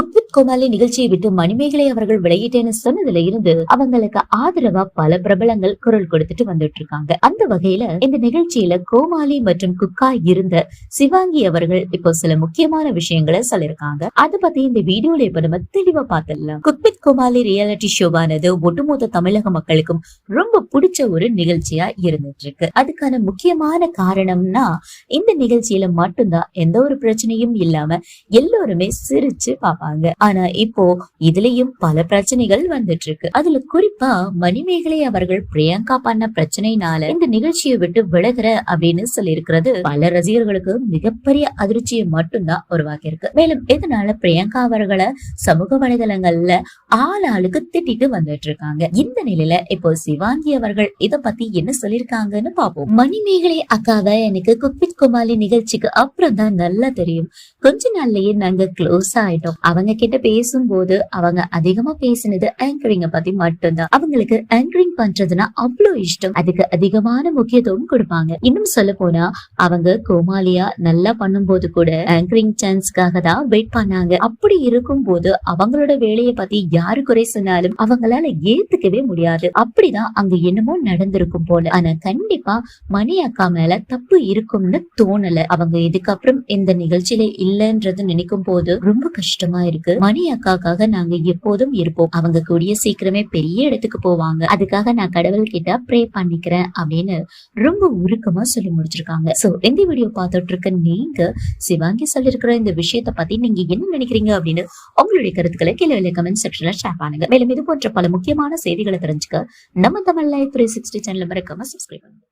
Cook with கோமாளி நிகழ்ச்சியை விட்டு மணிமேகலை அவர்கள் விளையிட்டேன்னு சொன்னதுல இருந்து அவங்களுக்கு ஆதரவா பல பிரபலங்கள் குரல் கொடுத்துட்டு வந்துட்டு இருக்காங்க அந்த வகையில இந்த நிகழ்ச்சியில கோமாளி மற்றும் குக்கா இருந்த சிவாங்கி அவர்கள் இப்போ சில முக்கியமான விஷயங்களை சொல்லிருக்காங்க அதை பத்தி இந்த வீடியோல இப்ப நம்ம தெளிவா பார்த்துடலாம். குக்வித் கோமாளி ரியாலிட்டி ஷோவானது ஒட்டுமொத்த தமிழக மக்களுக்கும் ரொம்ப பிடிச்ச ஒரு நிகழ்ச்சியா இருந்துட்டு இருக்கு அதுக்கான முக்கியமான காரணம்னா இந்த நிகழ்ச்சியில மட்டும்தான் எந்த ஒரு பிரச்சனையும் இல்லாம எல்லோருமே சிரிச்சு பாப்பாங்க. பார்ப்பாங்க ஆனா இப்போ இதுலயும் பல பிரச்சனைகள் வந்துட்டு இருக்கு அதுல குறிப்பா மணிமேகலை அவர்கள் பிரியங்கா பண்ண பிரச்சனைனால இந்த நிகழ்ச்சியை விட்டு விலகுற அப்படின்னு சொல்லியிருக்கிறது பல ரசிகர்களுக்கு மிகப்பெரிய அதிர்ச்சியை மட்டும்தான் உருவாக்கி இருக்கு மேலும் இதனால பிரியங்கா அவர்களை சமூக வலைதளங்கள்ல ஆள் ஆளுக்கு திட்டிட்டு வந்துட்டு இருக்காங்க இந்த நிலையில இப்போ சிவாங்கி அவர்கள் இத பத்தி என்ன சொல்லிருக்காங்கன்னு பாப்போம் மணிமேகலை அக்காவை எனக்கு குப்பித் குமாலி நிகழ்ச்சிக்கு அப்புறம் தான் நல்லா தெரியும். கொஞ்ச நாள்லயே நாங்க க்ளோஸ் ஆயிட்டோம். அவங்க கிட்ட பேசும்போது அவங்க அதிகமா பேசினது ஆங்கரிங்க பத்தி மட்டும்தான். அவங்களுக்கு ஆங்கரிங் பண்றதுன்னா அவ்வளவு இஷ்டம். அதுக்கு அதிகமான முக்கியத்துவம் கொடுப்பாங்க. இன்னும் சொல்ல போனா அவங்க கோமாலியா நல்லா பண்ணும்போது கூட ஆங்கரிங் சான்ஸ்க்காக தான் வெயிட் பண்ணாங்க. அப்படி இருக்கும் போது அவங்களோட வேலையை பத்தி யாரு குறை சொன்னாலும் அவங்களால ஏத்துக்கவே முடியாது. அப்படிதான் அங்க என்னமோ நடந்திருக்கும் போல. ஆனா கண்டிப்பா மணி அக்கா மேல தப்பு இருக்கும்னு தோணல. அவங்க இதுக்கப்புறம் இந்த நிகழ்ச்சியில இல்லைன்றது நினைக்கும் போது ரொம்ப கஷ்டமா இருக்கு. மணி அக்காக்காக நாங்க எப்போதும் இருப்போம். அவங்க கூடிய சீக்கிரமே பெரிய இடத்துக்கு போவாங்க. அதுக்காக நான் கடவுள் கிட்ட ப்ரே பண்ணிக்கிறேன் அப்படின்னு ரொம்ப உருக்கமா சொல்லி முடிச்சிருக்காங்க. சோ இந்த வீடியோ பார்த்துட்டு இருக்க நீங்க சிவாங்கி சொல்லிருக்கிற இந்த விஷயத்த பத்தி நீங்க என்ன நினைக்கிறீங்க அப்படின்னு உங்களுடைய கருத்துக்களை கீழே கமெண்ட் செக்ஷன்ல ஷேர் பண்ணுங்க. மேலும் இது போன்ற பல முக்கியமான செய்திகளை தெரிஞ்சுக்க நம்ம Tamil life three sixty channel மறக்காம சப்ஸ்கிரைப் பண்ணுங்க.